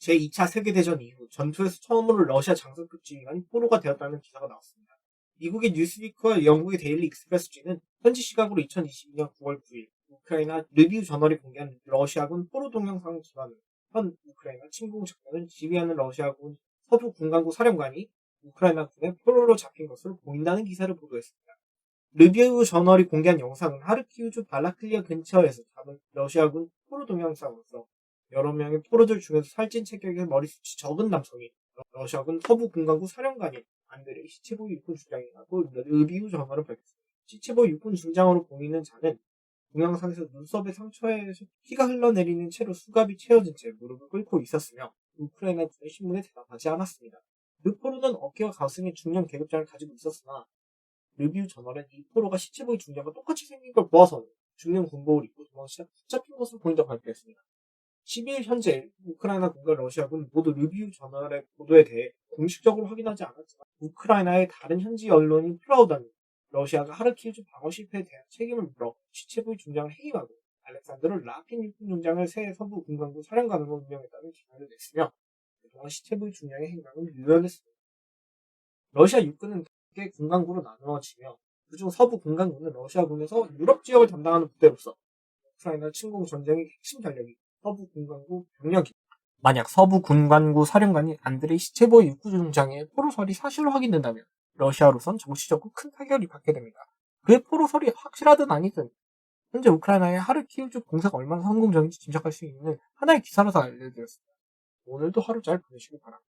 제2차 세계대전 이후 전투에서 처음으로 러시아 장성급 지휘관이 포로가 되었다는 기사가 나왔습니다. 미국의 뉴스위크와 영국의 데일리 익스프레스지는 현지 시각으로 2022년 9월 9일 우크라이나 르비우 저널이 공개한 러시아군 포로 동영상을 기반으로 현 우크라이나 침공 작전을 지휘하는 러시아군 서부 군간구 사령관이 우크라이나 군의 포로로 잡힌 것으로 보인다는 기사를 보도했습니다. 르비우 저널이 공개한 영상은 하르키우주 발라클리아 근처에서 잡은 러시아군 포로 동영상으로서 여러 명의 포로들 중에서 살찐 체격의 머리숱이 적은 남성이 러시아군 서부 군간구 사령관인 안드레이 시체보 육군 중장이라고 르비우 저널은 밝혔습니다. 시체보 육군 중장으로 보이는 자는 동영상에서 눈썹에 상처에서 피가 흘러내리는 채로 수갑이 채워진 채 무릎을 꿇고 있었으며 우크라이나 군의 신문에 대답하지 않았습니다. 그 포로는 어깨와 가슴에 중년 계급장을 가지고 있었으나 르비우 저널은 이 포로가 시체보이 중장과 똑같이 생긴 걸 보아서 중년 군복을 입고 도망치다 붙잡힌 것으로 보인다고 발표했습니다. 12일 현재 우크라이나 군과 러시아군 모두 르비우 저널의 보도에 대해 공식적으로 확인하지 않았지만 우크라이나의 다른 현지 언론인 프라우다는 러시아가 하르키우주 방어 실패에 대한 책임을 물어 시체부의 중장을 해임하고 알렉산드르 라핀 육군 중장을 새 서부 군간구 사령관으로 임명했다는 기사를 냈으며 그동안 시체부의 중장의 행방은 유연했습니다. 러시아 육군은 개 군간구로 나누어지며 그중 서부 군간구는 러시아군에서 유럽 지역을 담당하는 부대로서 우크라이나 침공 전쟁의 핵심 전력이 서부 군간구 병력입니다. 만약 서부 군관구 사령관인 안드레이 시체보의 육구중장의 포로설이 사실로 확인된다면 러시아로선 정치적으로 큰 타격을 받게 됩니다. 그의 포로설이 확실하든 아니든 현재 우크라이나의 하르키우주 공사가 얼마나 성공적인지 짐작할 수 있는 하나의 기사로서 알려드렸습니다. 오늘도 하루 잘 보내시길 바랍니다.